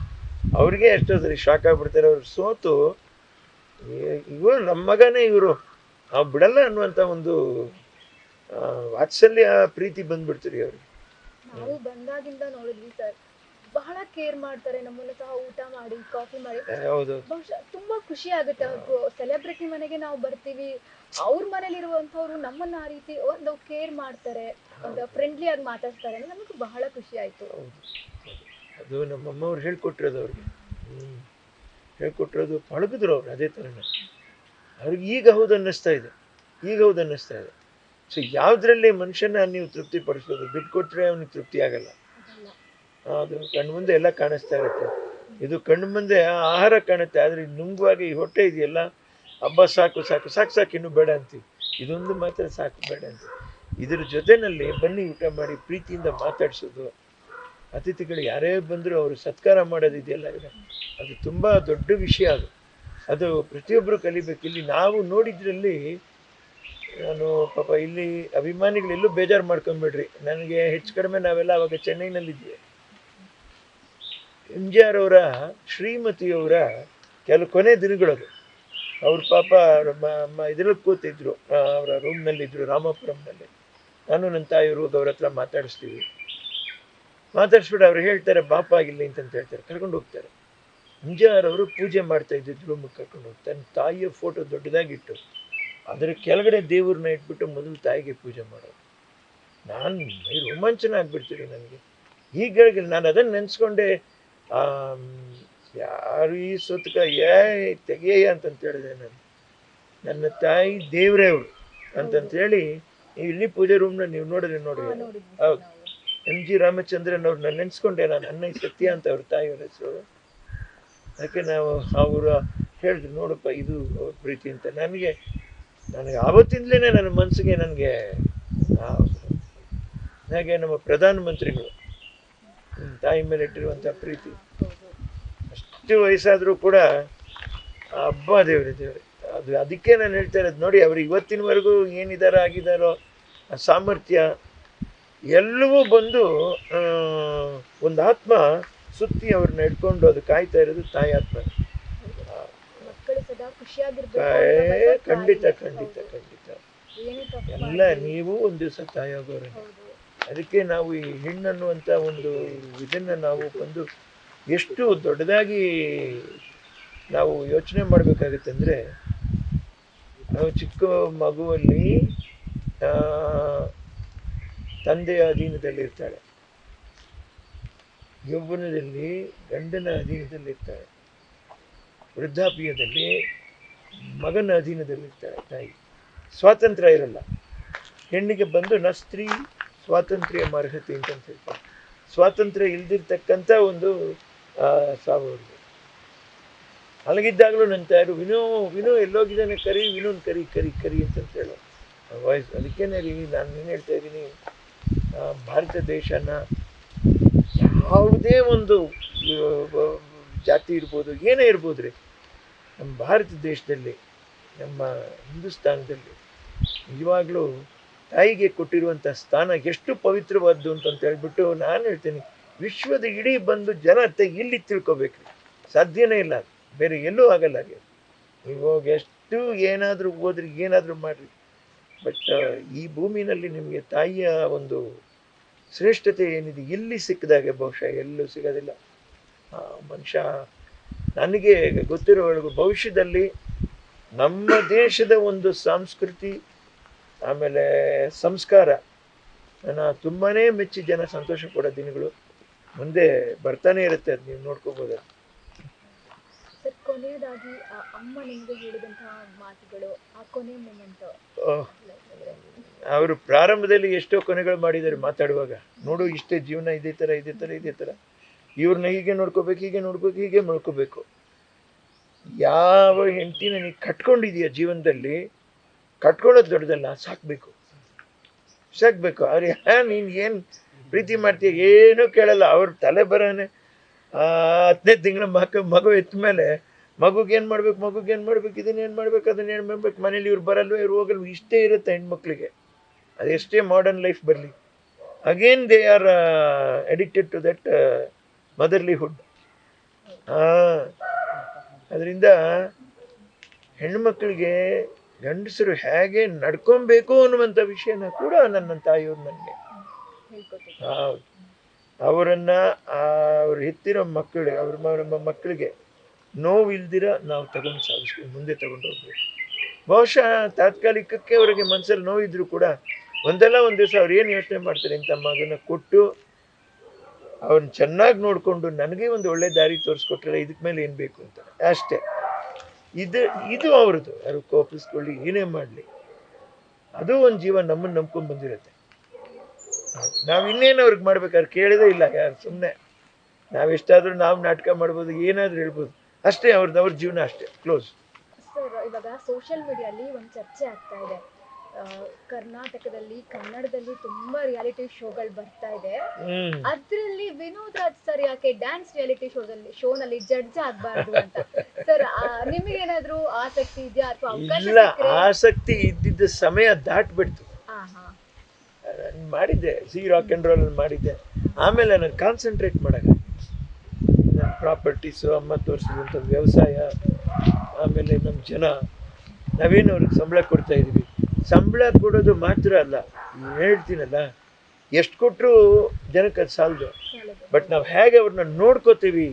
ಅವ್ರಿಗೆ ಎಷ್ಟೋ ಸರಿ ಶಾಕ್ ಆಗ್ಬಿಡ್ತಾರೆ. ಅವ್ರು ಸೋತು ಇವರು ನಮ್ಮ ಮಗನೇ ಇವರು. ನಾವು ಬಿಡಲ್ಲ ಅನ್ನುವಂಥ ಒಂದು ವಾತ್ಸಲ್ಯ ಪ್ರೀತಿ ಬಂದ್ಬಿಡ್ತೀರಿ ಅವ್ರಿಗೆ. ನಾವು ಬಂದಾಗಿಂದ ನೋಡಿದ್ವಿ ಸರ್. ಬಹಳ ಕೇರ್ ಮಾಡ್ತಾರೆ ನಮ್ಮನ್ನ ಸಹ ಊಟ ಮಾಡಿ ಕಾಫಿ ಮಾಡಿ. ಹೌದು. ಬಹುಶಃ ತುಂಬಾ ಖುಷಿ ಆಗುತ್ತೆ. ಸೆಲೆಬ್ರಿಟಿ ಮನೆಗೆ ನಾವು ಬರ್ತೀವಿ. ಅವ್ರ ಮನೇಲಿ ಇರುವಂತವ್ರು ನಮ್ಮನ್ನ ಆ ರೀತಿ ಒಂದು ಕೇರ್ ಮಾಡ್ತಾರೆ ಒಂದು ಫ್ರೆಂಡ್ಲಿ ಆಗಿ ಮಾತಾಡ್ತಾರೆ ನಮಗೆ ಬಹಳ ಖುಷಿ ಆಯ್ತು. ಹೌದು ಅದು ನಮ್ಮಮ್ಮ ಅವ್ರು ಹೇಳ್ಕೊಟ್ಟಿರೋದು ಅವ್ರಿಗೆ ಹೇಳ್ಕೊಟ್ಟಿರೋದು ಪಳಗಿದ್ರು ಅವ್ರು ಅದೇ ಥರನೇ ಅವ್ರಿಗೆ ಈಗ ಹೌದು ಅನ್ನಿಸ್ತಾ ಇದೆ. ಈಗ ಹೌದು ಅನ್ನಿಸ್ತಾ ಇದೆ. ಸೊ ಯಾವುದ್ರಲ್ಲಿ ಮನುಷ್ಯನ ನೀವು ತೃಪ್ತಿ ಪಡಿಸೋದು ದುಡ್ಡು ಕೊಟ್ಟರೆ ಅವನಿಗೆ ತೃಪ್ತಿ ಆಗಲ್ಲ. ಅದು ಕಣ್ಣು ಮುಂದೆ ಎಲ್ಲ ಕಾಣಿಸ್ತಾ ಇರುತ್ತೆ. ಇದು ಕಣ್ಣು ಮುಂದೆ ಆಹಾರ ಕಾಣುತ್ತೆ, ಆದರೆ ನುಂಗುವಾಗ ಈ ಹೊಟ್ಟೆ ಇದೆಯಲ್ಲ, ಹಬ್ಬ ಸಾಕು ಸಾಕು ಸಾಕು ಸಾಕು, ಇನ್ನೂ ಬೇಡ ಅಂತೀವಿ ಇದೊಂದು ಮಾತ್ರ ಸಾಕು, ಬೇಡ ಅಂತ. ಇದ್ರ ಜೊತೆನಲ್ಲಿ ಬನ್ನಿ ಊಟ ಮಾಡಿ, ಪ್ರೀತಿಯಿಂದ ಮಾತಾಡಿಸೋದು. ಅತಿಥಿಗಳು ಯಾರೇ ಬಂದರೂ ಅವರು ಸತ್ಕಾರ ಮಾಡೋದಿದೆಯಲ್ಲ ಇದೆ. ಅದು ತುಂಬ ದೊಡ್ಡ ವಿಷಯ ಅದು. ಅದು ಪ್ರತಿಯೊಬ್ಬರು ಕಲಿಬೇಕು. ಇಲ್ಲಿ ನಾವು ನೋಡಿದ್ರಲ್ಲಿ, ನಾನು ಪಾಪ ಇಲ್ಲಿ ಅಭಿಮಾನಿಗಳೆಲ್ಲೂ ಬೇಜಾರು ಮಾಡ್ಕೊಂಬಿಡ್ರಿ. ನನಗೆ ಹೆಚ್ಚು ಕಡಿಮೆ ನಾವೆಲ್ಲ ಅವಾಗ ಚೆನ್ನೈನಲ್ಲಿದ್ವಿ. ಎಂ ಜಿ ಆರ್ ಅವರ ಶ್ರೀಮತಿಯವರ ಕೆಲವು ಕೊನೆ ದಿನಗಳದು. ಅವ್ರ ಪಾಪ ಇದ್ರಲ್ಲಿ ಕೂತಿದ್ರು. ಅವರ ರೂಮ್ನಲ್ಲಿದ್ದರು ರಾಮಾಪುರಂನಲ್ಲಿ. ನಾನು ನನ್ನ ತಾಯಿಯವರು ಅವ್ರ ಹತ್ರ ಮಾತಾಡಿಸ್ತೀವಿ. ಮಾತಾಡಿಸ್ಬಿಟ್ಟು ಅವ್ರು ಹೇಳ್ತಾರೆ, ಬಾಪ ಆಗಿಲ್ಲ ಅಂತಂತ ಹೇಳ್ತಾರೆ. ಕರ್ಕೊಂಡು ಹೋಗ್ತಾರೆ. ಮುಂಜಾರವರು ಪೂಜೆ ಮಾಡ್ತಾ ಇದ್ದಿದ್ದು ರೂಮಿಗೆ ಕರ್ಕೊಂಡು ಹೋಗಿ ತನ್ನ ತಾಯಿಯ ಫೋಟೋ ದೊಡ್ಡದಾಗಿಟ್ಟು, ಅದರ ಕೆಳಗಡೆ ದೇವ್ರನ್ನ ಇಟ್ಬಿಟ್ಟು ಮೊದಲು ತಾಯಿಗೆ ಪೂಜೆ ಮಾಡೋದು. ನಾನು ರೋಮಾಂಚನ ಆಗ್ಬಿಡ್ತೀರಿ ನನಗೆ. ಈಗ ನಾನು ಅದನ್ನು ನೆನೆಸ್ಕೊಂಡೆ ಯಾರು ಈ ಸೊತ್ಕ ಏ ತೆಗೆಯ ಅಂತಂತ ಹೇಳಿದೆ ನಾನು. ನನ್ನ ತಾಯಿ ದೇವ್ರೇ ಅವರು ಅಂತಂತ ಹೇಳಿ ನೀವು ಇಲ್ಲಿ ಪೂಜೆ ರೂಮ್ನ ನೀವು ನೋಡಿದ್ರೆ ನೋಡಿ. ಹೌದು. ಎಂ ಜಿ ರಾಮಚಂದ್ರನ್ ಅವ್ರನ್ನ ನೆನೆಸ್ಕೊಂಡೆ ನಾನು ಅನ್ನ ಸತ್ಯ ಅಂತ ಅವ್ರ ತಾಯಿಯವ್ರ ಹೆಸರು. ಅದಕ್ಕೆ ನಾವು ಅವರು ಹೇಳಿದ್ರು ನೋಡಪ್ಪ ಇದು ಅವ್ರ ಪ್ರೀತಿ ಅಂತ. ನನಗೆ ನನಗೆ ಆವತ್ತಿಂದಲೇ ನನ್ನ ಮನಸ್ಸಿಗೆ ನನಗೆ ಹಾಗೆ ನಮ್ಮ ಪ್ರಧಾನಮಂತ್ರಿಗಳು ಹ್ಮ್, ತಾಯಿ ಮೇಲೆ ಇಟ್ಟಿರುವಂಥ ಪ್ರೀತಿ. ಅಷ್ಟು ವಯಸ್ಸಾದರೂ ಕೂಡ ಆ ಹಬ್ಬ ದೇವ್ರಿ ದೇವ್ರಿ. ಅದು ಅದಕ್ಕೆ ನಾನು ಹೇಳ್ತಾ ಇರೋದು ನೋಡಿ ಅವ್ರು ಇವತ್ತಿನವರೆಗೂ ಏನಿದಾರ ಆಗಿದಾರೋ ಆ ಸಾಮರ್ಥ್ಯ ಎಲ್ಲವೂ ಬಂದು ಒಂದು ಆತ್ಮ ಸುತ್ತಿ ಅವ್ರನ್ನ ಇಟ್ಕೊಂಡು ಅದು ಕಾಯ್ತಾ ಇರೋದು ತಾಯಿ ಆತ್ಮ. ಖಂಡಿತ ಖಂಡಿತ ಖಂಡಿತ. ಎಲ್ಲ. ನೀವು ಒಂದು ದಿವಸ ತಾಯಿ ಹೌದು. ಅದಕ್ಕೆ ನಾವು ಈ ಹೆಣ್ಣನ್ನುವಂಥ ಒಂದು ಇದನ್ನು ನಾವು ಬಂದು ಎಷ್ಟು ದೊಡ್ಡದಾಗಿ ನಾವು ಯೋಚನೆ ಮಾಡಬೇಕಾಗುತ್ತೆ ಅಂದರೆ, ನಾವು ಚಿಕ್ಕ ಮಗುವಲ್ಲಿ ತಂದೆಯ ಅಧೀನದಲ್ಲಿರ್ತಾಳೆ ಯೌವನದಲ್ಲಿ ಗಂಡನ ಅಧೀನದಲ್ಲಿರ್ತಾಳೆ ವೃದ್ಧಾಪ್ಯದಲ್ಲಿ ಮಗನ ಅಧೀನದಲ್ಲಿರ್ತಾಳೆ ತಾಯಿ. ಸ್ವಾತಂತ್ರ್ಯ ಇರಲ್ಲ. ಹೆಣ್ಣಿಗೆ ಬಂದು ನ ಸ್ತ್ರೀ ಸ್ವಾತಂತ್ರ್ಯ ಅರ್ಹತೆ ಅಂತ ಹೇಳ್ತಾರೆ. ಸ್ವಾತಂತ್ರ್ಯ ಇಲ್ದಿರ್ತಕ್ಕಂಥ ಒಂದು ಸಾವು ಅಲಗಿದ್ದಾಗಲೂ ನನ್ನ ತಾಯರು ವಿನೋ ವಿನೋ ಎಲ್ಲೋಗಿದ್ದಾನೆ ಕರಿ, ವಿನೋನ್ ಕರಿ ಕರಿ ಕರಿ ಅಂತಂತ ಹೇಳೋ ವಾಯ್ಸ್ ಅದಕ್ಕೇನೆ ರೀ, ನಾನು ಏನು ಹೇಳ್ತಾ ಇದ್ದೀನಿ. ಭಾರತ ದೇಶನ ಯಾವುದೇ ಒಂದು ಜಾತಿ ಇರ್ಬೋದು, ಏನೇ ಇರ್ಬೋದು ರೀ, ನಮ್ಮ ಭಾರತ ದೇಶದಲ್ಲಿ, ನಮ್ಮ ಹಿಂದೂಸ್ತಾನದಲ್ಲಿ, ನಿಜವಾಗ್ಲೂ ತಾಯಿಗೆ ಕೊಟ್ಟಿರುವಂಥ ಸ್ಥಾನ ಎಷ್ಟು ಪವಿತ್ರವಾದ್ದು ಅಂತ ಹೇಳ್ಬಿಟ್ಟು ನಾನು ಹೇಳ್ತೀನಿ, ವಿಶ್ವದ ಇಡೀ ಬಂದು ಜನತೆ ಇಲ್ಲಿ ತಿಳ್ಕೊಬೇಕು. ಸಾಧ್ಯನೇ ಇಲ್ಲ, ಬೇರೆ ಎಲ್ಲೂ ಆಗಲ್ಲ. ಇವಾಗ ಎಷ್ಟು ಏನಾದರೂ ಓದ್ರಿ ಏನಾದರೂ ಮಾಡಿರಿ. ಬಟ್ ಈ ಭೂಮಿನಲ್ಲಿ ನಿಮಗೆ ತಾಯಿಯ ಒಂದು ಶ್ರೇಷ್ಠತೆ ಏನಿದೆ, ಇಲ್ಲಿ ಸಿಕ್ಕಿದಾಗೆ ಬಹುಶಃ ಎಲ್ಲೂ ಸಿಗೋದಿಲ್ಲ. ಮನುಷ್ಯ, ನನಗೆ ಗೊತ್ತಿರೋವರೆಗೂ ಭವಿಷ್ಯದಲ್ಲಿ ನಮ್ಮ ದೇಶದ ಒಂದು ಸಂಸ್ಕೃತಿ ಆಮೇಲೆ ಸಂಸ್ಕಾರ. ನಾನು ತುಂಬಾ ಮೆಚ್ಚಿ ಜನ ಸಂತೋಷ ಪಡೋ ದಿನಗಳು ಮುಂದೆ ಬರ್ತಾನೆ ಇರುತ್ತೆ ಅದು ನೀವು ನೋಡ್ಕೋಬೋದು. ಸರ್ ಕೊನೆಯದಾಗಿ ಆ ಅಮ್ಮ ನಿಮಗೆ ಹೇಳಿದಂತಹ ಮಾತುಗಳು ಆ ಕೊನೆ ಮೂಮೆಂಟ್. ಅವರು ಪ್ರಾರಂಭದಲ್ಲಿ ಎಷ್ಟೋ ಕೊನೆಗಳು ಮಾಡಿದ್ದಾರೆ ಮಾತಾಡುವಾಗ. ನೋಡು ಇಷ್ಟೇ ಜೀವನ ಇದೇ ಥರ ಇದೇ ಥರ ಇದೇ ಥರ ಇವ್ರನ್ನ ಹೀಗೆ ನೋಡ್ಕೋಬೇಕು ಹೀಗೆ ನೋಡ್ಕೋಬೇಕು ಹೀಗೆ ಮಾಡ್ಕೋಬೇಕು ಯಾವ ಹೆಂಡತಿನ ನೀವು ಕಟ್ಕೊಂಡಿದೀಯ ಜೀವನದಲ್ಲಿ ಕಟ್ಕೊಳ್ಳೋದು ದೊಡ್ಡದಲ್ಲ, ಸಾಕ್ಬೇಕು. ಸಾಕ್ಬೇಕು. ಅವ್ರು ನೀನು ಏನು ಪ್ರೀತಿ ಮಾಡ್ತೀಯ? ಏನೂ ಕೇಳಲ್ಲ. ಅವ್ರ ತಲೆ ಬರೋನೆ ಹತ್ತನೇ ತಿಂಗಳ ಮಕ್ಕ ಮಗು ಎತ್ತ ಮೇಲೆ ಮಗುಗೆ ಏನು ಮಾಡ್ಬೇಕು, ಮಗುಗೆ ಏನು ಮಾಡ್ಬೇಕು ಇದನ್ನ ಏನು ಮಾಡ್ಬೇಕು ಅದನ್ನ ಏನು ಮಾಡ್ಬೇಕು? ಮನೇಲಿ ಇವ್ರು ಬರಲ್ವ, ಇವ್ರು ಹೋಗಲ್ವ? ಇಷ್ಟೇ ಇರುತ್ತೆ ಹೆಣ್ಮಕ್ಳಿಗೆ. ಅದೆಷ್ಟೇ ಮಾಡರ್ನ್ ಲೈಫ್ ಬರಲಿ. Again they are addicted to that motherhood ಅದರಿಂದ ಹೆಣ್ಮಕ್ಳಿಗೆ ಗಂಡಸರು ಹೇಗೆ ನಡ್ಕೊಬೇಕು ಅನ್ನುವಂಥ ವಿಷಯನ ಕೂಡ ನನ್ನ ತಾಯಿಯವ್ರು ನನಗೆ ಹೌದು. ಅವರನ್ನು ಅವ್ರು ಹೆತ್ತಿರೋ ಮಕ್ಕಳಿಗೆ, ಅವ್ರ ಮಕ್ಕಳಿಗೆ ನೋವಿಲ್ದಿರ ನಾವು ತಗೊಂಡು ಸಾಗಿಸ್ತೀವಿ, ಮುಂದೆ ತಗೊಂಡು ಹೋಗ್ಬೇಕು. ಬಹುಶಃ ತಾತ್ಕಾಲಿಕಕ್ಕೆ ಅವರಿಗೆ ಮನಸ್ಸಲ್ಲಿ ನೋವಿದ್ರು ಕೂಡ ಒಂದಲ್ಲ ಒಂದು ದಿವಸ ಅವ್ರು ಏನು ಯೋಚನೆ ಮಾಡ್ತಾರೆ ಇಂಥ ಮಗನ ಕೊಟ್ಟು ಅವ್ರನ್ನ ಚೆನ್ನಾಗಿ ನೋಡಿಕೊಂಡು ನನಗೆ ಒಂದು ಒಳ್ಳೆ ದಾರಿ ತೋರಿಸ್ಕೊಟ್ರೆ ಇದಕ್ಕೆ ಮೇಲೆ ಏನು ಬೇಕು ಅಂತ. ಅಷ್ಟೇ. ಇದು ಇದು ಅವ್ರದ್ದು. ಯಾರು ಕೋಪಿಸ್ಕೊಳ್ಳಿ ಏನೇ ಮಾಡಲಿ. ಅದು ಒಂದು ಜೀವ ನಮ್ಮನ್ನು ನಂಬ್ಕೊಂಡು ಬಂದಿರುತ್ತೆ. ನಾವು ಇನ್ನೇನು ಅವ್ರಿಗೆ ಮಾಡ್ಬೇಕಾದ್ರೆ ಕೇಳೋದೇ ಇಲ್ಲ, ಯಾರು ಸುಮ್ಮನೆ ನಾವು ಎಷ್ಟಾದರೂ ನಾವು ನಾಟಕ ಮಾಡ್ಬೋದು, ಏನಾದರೂ ಹೇಳ್ಬೋದು. ಅಷ್ಟೇ ಅವ್ರದ್ದು ಅವ್ರ ಜೀವನ ಅಷ್ಟೇ. ಕ್ಲೋಸ್ ಇವಾಗ ಸೋಷಿಯಲ್ ಮೀಡಿಯಲ್ಲಿ ಒಂದು ಚರ್ಚೆ ಆಗ್ತಾ ಇದೆ. ಕರ್ನಾಟಕದಲ್ಲಿ ಕನ್ನಡದಲ್ಲಿ ತುಂಬಾ ರಿಯಾಲಿಟಿ ಶೋಗಳು ಬರ್ತಾ ಇದೆ. ಅದ್ರಲ್ಲಿ ವಿನೋದ್ ರಾಜ್ ಸರ್ ಯಾಕೆ ಡ್ಯಾನ್ಸ್ ರಿಯಾಲಿಟಿ ಶೋದಲ್ಲಿ ಶೋನಲ್ಲಿ ಜಡ್ಜ್ ಆಗ್ಬಾರ್ದು ಅಂತ? ಸರ್ ನಿಮಗೇನಾದ್ರೂ ಆಸಕ್ತಿ ಇದೆಯಾ ಅಥವಾ ಅವಕಾಶ ಇಲ್ಲ ಆಸಕ್ತಿ ಇದ್ದಿದ್ದ ಸಮಯ ದಾಟ್ಬಿಡ್ತು. ನಾನು ಮಾಡಿದ್ದೆ ಸಿ ರಾಕ್ ಆ್ಯಂಡ್ ರೋಲ್ ಮಾಡಿದ್ದೆ. ಆಮೇಲೆ ನಾನು ಕಾನ್ಸಂಟ್ರೇಟ್ ಮಾಡಕ ನನ್ನ ಪ್ರಾಪರ್ಟೀಸು ಅಮ್ಮ ತೋರಿಸಿದಂಥ ವ್ಯವಸಾಯ ಆಮೇಲೆ ನಮ್ಮ ಜನ ನಾವೇನು ಅವ್ರಿಗೆ ಸಂಬಳ ಕೊಡ್ತಾ ಇದ್ವಿ? ಸಂಬಳ ಕೊಡೋದು ಮಾತ್ರ ಅಲ್ಲ ಹೇಳ್ತೀನಲ್ಲ, ಎಷ್ಟು ಕೊಟ್ಟರು ಜನಕ್ಕೆ ಅದು ಸಾಲದು. ಬಟ್ ನಾವು ಹೇಗೆ ಅವ್ರನ್ನ ನೋಡ್ಕೋತೀವಿ?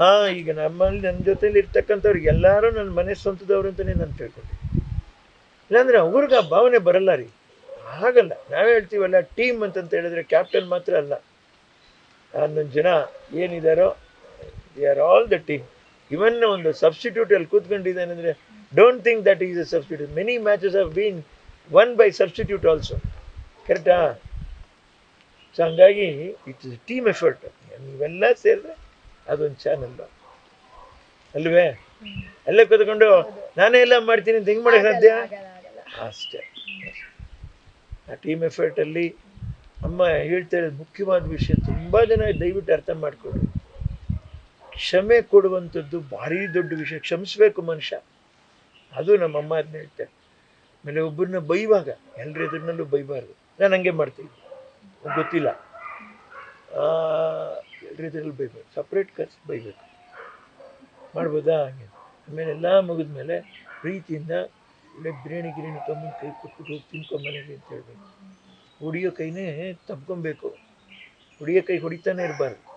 ಹಾಂ, ಈಗ ನಮ್ಮಲ್ಲಿ ನನ್ನ ಜೊತೆಲಿ ಇರ್ತಕ್ಕಂಥವ್ರಿಗೆ ಎಲ್ಲರೂ ನನ್ನ ಮನೆ ಸ್ವಂತದವ್ರು ಅಂತಲೇ ನಾನು ತಿಳ್ಕೊಂಡೆ. ಇಲ್ಲಾಂದ್ರೆ ಅವ್ರಿಗೆ ಆ ಭಾವನೆ ಬರಲ್ಲ ರೀ. ಹಾಗಲ್ಲ, ನಾವೇ ಹೇಳ್ತೀವಲ್ಲ, ಟೀಮ್ ಅಂತ ಹೇಳಿದ್ರೆ ಕ್ಯಾಪ್ಟನ್ ಮಾತ್ರ ಅಲ್ಲ. ಹನ್ನೊಂದು ಜನ ಏನಿದಾರೋ, they are all the team. ಇವನ್ನ ಒಂದು ಸಬ್ಸ್ಟಿಟ್ಯೂಟ್ ಅಲ್ಲಿ ಕೂತ್ಕೊಂಡಿದ್ದಾನೆ ಅಂದರೆ don't think that is a substitute many matches have been won by substitute also ಕರೆಕ್ಟಾ ಸೊ ಹಂಗಾಗಿ ಇಟ್ಸ್ ಟೀಮ್ ಎಫರ್ಟ್ ನೀವೆಲ್ಲ ಸೇರಿದ್ರೆ ಅದೊಂದು ಚಾನಲ್ ಅಲ್ವೇ? ಎಲ್ಲ ಕೂತ್ಕೊಂಡು ನಾನೇ ಎಲ್ಲ ಮಾಡ್ತೀನಿ ಅಂತ ಹೆಂಗೆ ಮಾಡೋಕೆ ಸಾಧ್ಯ. ಅಷ್ಟೇ. ಆ ಟೀಮ್ ಎಫರ್ಟಲ್ಲಿ ಅಮ್ಮ ಹೇಳ್ತಾ ಇರೋದು ಮುಖ್ಯವಾದ ವಿಷಯ ತುಂಬ ಜನ ದಯವಿಟ್ಟು ಅರ್ಥ ಮಾಡಿಕೊಡಿ ಕ್ಷಮೆ ಕೊಡುವಂಥದ್ದು ಭಾರಿ ದೊಡ್ಡ ವಿಷಯ. ಕ್ಷಮಿಸ್ಬೇಕು ಮನುಷ್ಯ. ಅದು ನಮ್ಮ ಅಮ್ಮ ಅದನ್ನ ಹೇಳ್ತಾರೆ. ಆಮೇಲೆ ಒಬ್ಬರನ್ನ ಬೈವಾಗ ಎಲ್ಲರ ಎದುರಿನಲ್ಲೂ ಬೈಬಾರ್ದು. ನಾನು ಹಂಗೆ ಮಾಡ್ತೀನಿ. ಗೊತ್ತಿಲ್ಲ. ಎಲ್ಲರ ಎದುರಲ್ಲಿ ಬೈಬಾರ್ದು. ಸಪ್ರೇಟ್ ಕರ್ಸಿ ಬೈಬೇಕು. ಮಾಡ್ಬೋದಾ? ಹಂಗೆ. ಆಮೇಲೆ ಎಲ್ಲ ಮುಗಿದ್ಮೇಲೆ ಪ್ರೀತಿಯಿಂದ ಒಳ್ಳೆ ಬಿರಿಯಾನಿ ಗಿರಿಯಾನಿ ತೊಗೊಂಡು ಕೈ ಕೊಟ್ಬಿಟ್ಟು ಹೋಗಿ ತಿನ್ಕೊಂಬನೇಲಿ ಅಂತ ಹೇಳ್ಬೇಕು. ಹೊಡಿಯೋ ಕೈನೇ ತಪ್ಕೊಬೇಕು. ಹೊಡಿಯೋ ಕೈ ಹೊಡಿತಾನೆ ಇರಬಾರ್ದು.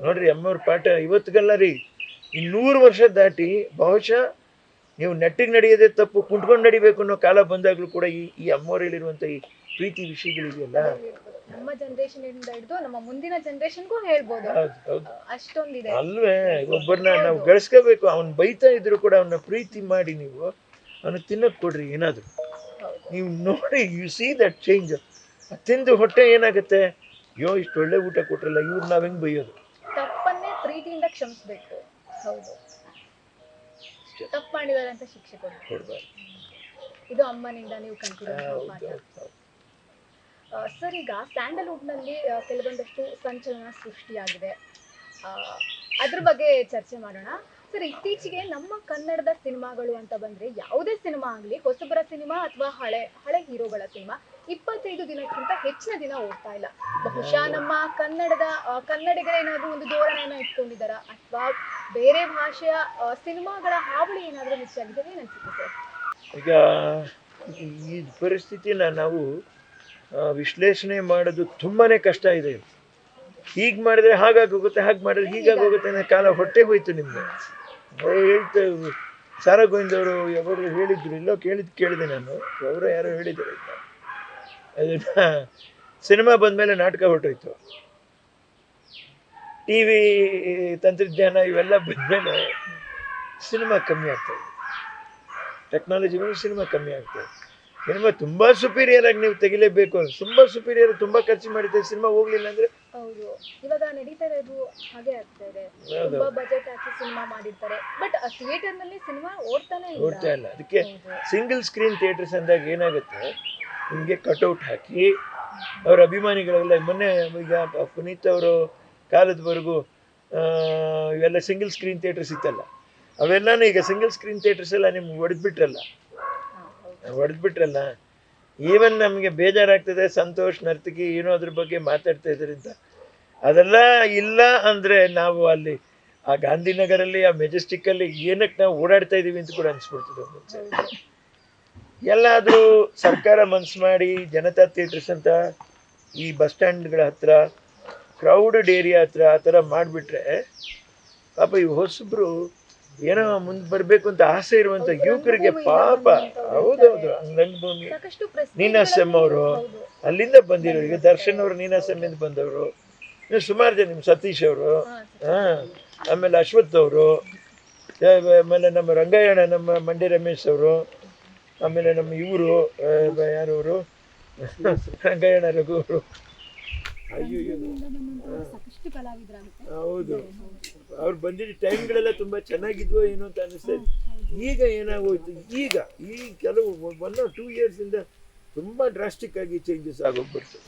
ನೋಡ್ರಿ, ಅಮ್ಮವ್ರ ಪಾಠ ಇವತ್ತಿಗಲ್ಲ ರೀ. ಇನ್ನೂರು ವರ್ಷ ದಾಟಿ ಬಹುಶಃ ನೀವು ನೆಟ್ಟಿಗೆ ನಡೆಯೋದೇ ತಪ್ಪು ಕುಂಟ್ಕೊಂಡು ನಡಿಬೇಕು ಅನ್ನೋ ಕಾಲ ಬಂದಾಗಲೂ ಕೂಡ ಈ ಈ ಅಮ್ಮವ್ರು ಹೇಳಿರುವಂಥ ಈ ಪ್ರೀತಿ ವಿಷಯಗಳಿದೆಯಲ್ಲ ನಮ್ಮ ಜನರೇಷನ್ ಹಿಡಿದು ನಮ್ಮ ಮುಂದಿನ ಜನರೇಷನ್ಗೂ ಹೇಳ್ಬೋದು. ಅಷ್ಟೊಂದಿದೆ. ಅಲ್ವೇ? ಒಬ್ಬರನ್ನ ನಾವು ಗಳಿಸ್ಕೋಬೇಕು. ಅವ್ನು ಬೈತಾ ಇದ್ರು ಕೂಡ ಅವನ್ನ ಪ್ರೀತಿ ಮಾಡಿ ನೀವು ಅವನು ತಿನ್ನಕ್ ಕೊಡ್ರಿ ಏನಾದ್ರು. ನೀವು ನೋಡಿ ಯು ಸಿ ದಟ್ ಚೇಂಜ್ ತಿಂದು ಹೊಟ್ಟೆ ಏನಾಗುತ್ತೆ? ಅಯ್ಯೋ ಇಷ್ಟು ಒಳ್ಳೆ ಊಟ ಕೊಟ್ರಲ್ಲ ಇವ್ರು ನಾವ್ ಹೆಂಗ್ ಬೈಯೋದು? ತಪ್ಪನ್ನೇ ಪ್ರೀತಿಯಿಂದ ಕ್ಷಮಿಸ್ಬೇಕು. ಹೌದು. ತಪ್ಪು ಮಾಡಿದಾರೆ ಅಂತ ಶಿಕ್ಷೆ ಕೊಡ್ಬಾರ್ದು ಇದು ಅಮ್ಮನಿಂದ ನೀವು ಹೌದು. ಸರ್ ಈಗ ಸ್ಯಾಂಡಲ್ವುಡ್ನಲ್ಲಿ ಕೆಲವೊಂದಷ್ಟು ಸಂಚಲನ ಸೃಷ್ಟಿಯಾಗಿದೆ. ಅದ್ರ ಬಗ್ಗೆ ಚರ್ಚೆ ಮಾಡೋಣ. ಸರ್ ಇತ್ತೀಚೆಗೆ ನಮ್ಮ ಕನ್ನಡದ ಸಿನಿಮಾಗಳು ಅಂತ ಬಂದ್ರೆ ಯಾವುದೇ ಸಿನಿಮಾ ಆಗಲಿ ಹೊಸಬರ ಸಿನಿಮಾ ಅಥವಾ ಹಳೆ ಹಳೆ ಹೀರೋಗಳ ಸಿನಿಮಾ ಇಪ್ಪತ್ತೈದು ದಿನಕ್ಕಿಂತ ಹೆಚ್ಚಿನ ದಿನ ಓಡ್ತಾ ಇಲ್ಲ. ಬಹುಶಃ ನಮ್ಮ ಕನ್ನಡದ ಆ, ಕನ್ನಡಿಗರ ಏನಾದ್ರು ಒಂದು ಧೋರಣೆಯನ್ನ ಇಟ್ಕೊಂಡಿದಾರ ಅಥವಾ ಬೇರೆ ಭಾಷೆಯ ಸಿನಿಮಾಗಳ ಹಾವಳಿ ಏನಾದ್ರೂ ಹೆಚ್ಚಾಗಿದೆ ಏನನ್ಸುತ್ತೆ ಸರ್? ಈಗ ಈ- ಪರಿಸ್ಥಿತಿನ ನಾವು ವಿಶ್ಲೇಷಣೆ ಮಾಡೋದು ತುಂಬಾ ಕಷ್ಟ ಇದೆ. ಹೀಗೆ ಮಾಡಿದ್ರೆ ಹಾಗಾಗೋಗುತ್ತೆ ಹಾಗೆ ಮಾಡಿದ್ರೆ ಹೀಗಾಗೋಗುತ್ತೆ ಅನ್ನೋ ಕಾಲ ಹೊಟ್ಟೆ ಹೋಯ್ತು ನಿಮ್ಗೆ. ಹೇಳ್ತಾ ಸಾರಾ ಗೋವಿಂದ್ ಅವರು ಯಾವಾಗ ಹೇಳಿದ್ರು ಇಲ್ಲೋ ಕೇಳಿದ್ ಕೇಳಿದೆ ನಾನು, ಅವರು ಯಾರೋ ಹೇಳಿದ್ರು ಸಿನಿಮಾ ಸಿನಿಮಾ ಬಂದಮೇಲೆ ನಾಟಕ ಹೊರಟೋಯ್ತು. ಟಿ ವಿ ತಂತ್ರಜ್ಞಾನ ಇವೆಲ್ಲ ಬಂದಮೇಲೆ ಸಿನಿಮಾ ಕಮ್ಮಿ ಆಗ್ತದೆ. ಟೆಕ್ನಾಲಜಿ ಮೇಲೆ ಸಿನಿಮಾ ಕಮ್ಮಿ ಆಗ್ತದೆ. ಸಿನಿಮಾ ತುಂಬ ಸುಪೀರಿಯರ್ ಆಗಿ ನೀವು ತೆಗಿಲೇಬೇಕು ತುಂಬ ಸುಪೀರಿಯರ್ ತುಂಬ ಖರ್ಚು ಮಾಡಿದ್ರೆ ಸಿನಿಮಾ ಹೋಗ್ಲಿಲ್ಲ ಅಂದ್ರೆ? ಹೌದು. ಇವಾಗ ನಡೀತಾ ಇರೋದು ಹಾಗೆ ಆಗ್ತಾ ಇದೆ. ತುಂಬಾ ಬಜೆಟ್ ಹಾಕಿ ಸಿನಿಮಾ ಮಾಡಿರ್ತಾರೆ. ಬಟ್ ಥಿಯೇಟರ್ನಲ್ಲಿ ಸಿನಿಮಾ ಓಡ್ತಾನೆ ಓಡ್ತಾ ಇಲ್ಲ. ಇಲ್ಲ ಅದಕ್ಕೆ ಸಿಂಗಲ್ ಸ್ಕ್ರೀನ್ ಥಿಯೇಟರ್ಸ್ ಅಂದಾಗ ಏನಾಗುತ್ತೆ? ನಿಮಗೆ ಕಟೌಟ್ ಹಾಕಿ ಅವ್ರ ಅಭಿಮಾನಿಗಳೆಲ್ಲ ಮೊನ್ನೆ ಈಗ ಪುನೀತ್ ಅವರು ಕಾಲದವರೆಗೂ ಇವೆಲ್ಲ ಸಿಂಗಲ್ ಸ್ಕ್ರೀನ್ ಥಿಯೇಟರ್ಸ್ ಇತ್ತಲ್ಲ ಅವೆಲ್ಲನೂ ಈಗ ಸಿಂಗಲ್ ಸ್ಕ್ರೀನ್ ಥಿಯೇಟರ್ಸ್ ಎಲ್ಲ ನಿಮ್ಗೆ ಹೊಡೆದ್ಬಿಟ್ರಲ್ಲ. ಹೊಡೆದ್ಬಿಟ್ರಲ್ಲ ಈವನ್ ನಮಗೆ ಬೇಜಾರಾಗ್ತದೆ, ಸಂತೋಷ್, ನರ್ತಕಿ, ಏನೋ ಅದ್ರ ಬಗ್ಗೆ ಮಾತಾಡ್ತಾ ಇದ್ರಿಂದ ಅದೆಲ್ಲ ಇಲ್ಲ ಅಂದರೆ ನಾವು ಅಲ್ಲಿ, ಆ ಗಾಂಧಿನಗರಲ್ಲಿ, ಆ ಮೆಜೆಸ್ಟಿಕ್ಕಲ್ಲಿ ಏನಕ್ಕೆ ನಾವು ಓಡಾಡ್ತಾ ಇದ್ದೀವಿ ಅಂತ ಕೂಡ ಅನಿಸ್ಬಿಡ್ತದೆ. ಎಲ್ಲಾದರೂ ಸರ್ಕಾರ ಮನ್ಸು ಮಾಡಿ, ಜನತಾ ಥಿಯೇಟರ್ಸ್ ಅಂತ, ಈ ಬಸ್ ಸ್ಟ್ಯಾಂಡ್ಗಳ ಹತ್ರ ಕ್ರೌಡೆಡ್ ಏರಿಯಾ ಹತ್ರ ಆ ಥರ ಮಾಡಿಬಿಟ್ರೆ ಪಾಪ ಈ ಹೊಸಬ್ರು ಏನೋ ಮುಂದೆ ಬರಬೇಕು ಅಂತ ಆಸೆ ಇರುವಂಥ ಯುವಕರಿಗೆ ಪಾಪ. ಹೌದೌದು. ರಂಗಭೂಮಿ ನೀನಾಸಂ ಅವರು ಅಲ್ಲಿಂದ ಬಂದಿರೋ ಈಗ ದರ್ಶನ್ ಅವರು ನೀನಾಸಂದಿಂದ ಬಂದವರು ಸುಮಾರು ಜನ ನಿಮ್ಮ ಸತೀಶ್ ಅವರು ಹಾ, ಆಮೇಲೆ ಅಶ್ವಥ್ ಅವರು ಆಮೇಲೆ ನಮ್ಮ ರಂಗಾಯಣ ನಮ್ಮ ಮಂಡ್ಯ ರಮೇಶ್ ಅವರು ಆಮೇಲೆ ನಮ್ಮ ಇವರು ಯಾರವರು ರಂಗಾಯಣ ರಘು ಅವರು. ಅಯ್ಯೋ ಸಾಕಷ್ಟು ಕಲಾವಿದರಾಗುತ್ತೆ. ಹೌದು. ಅವ್ರು ಬಂದಿದ್ದ ಟೈಮ್ಗಳೆಲ್ಲ ತುಂಬ ಚೆನ್ನಾಗಿದ್ವು ಏನು ಅಂತ ಅನಿಸ್ತಾ ಇದೆ ಈಗ ಏನಾಗೋಯ್ತು? ಈಗ ಈ ಕೆಲವು ಒನ್ ಆರ್ ಟೂ ಇಯರ್ಸಿಂದ ತುಂಬ ಡ್ರಾಸ್ಟಿಕ್ ಆಗಿ ಚೇಂಜಸ್ ಆಗೋಗ್ಬಿಡ್ತು.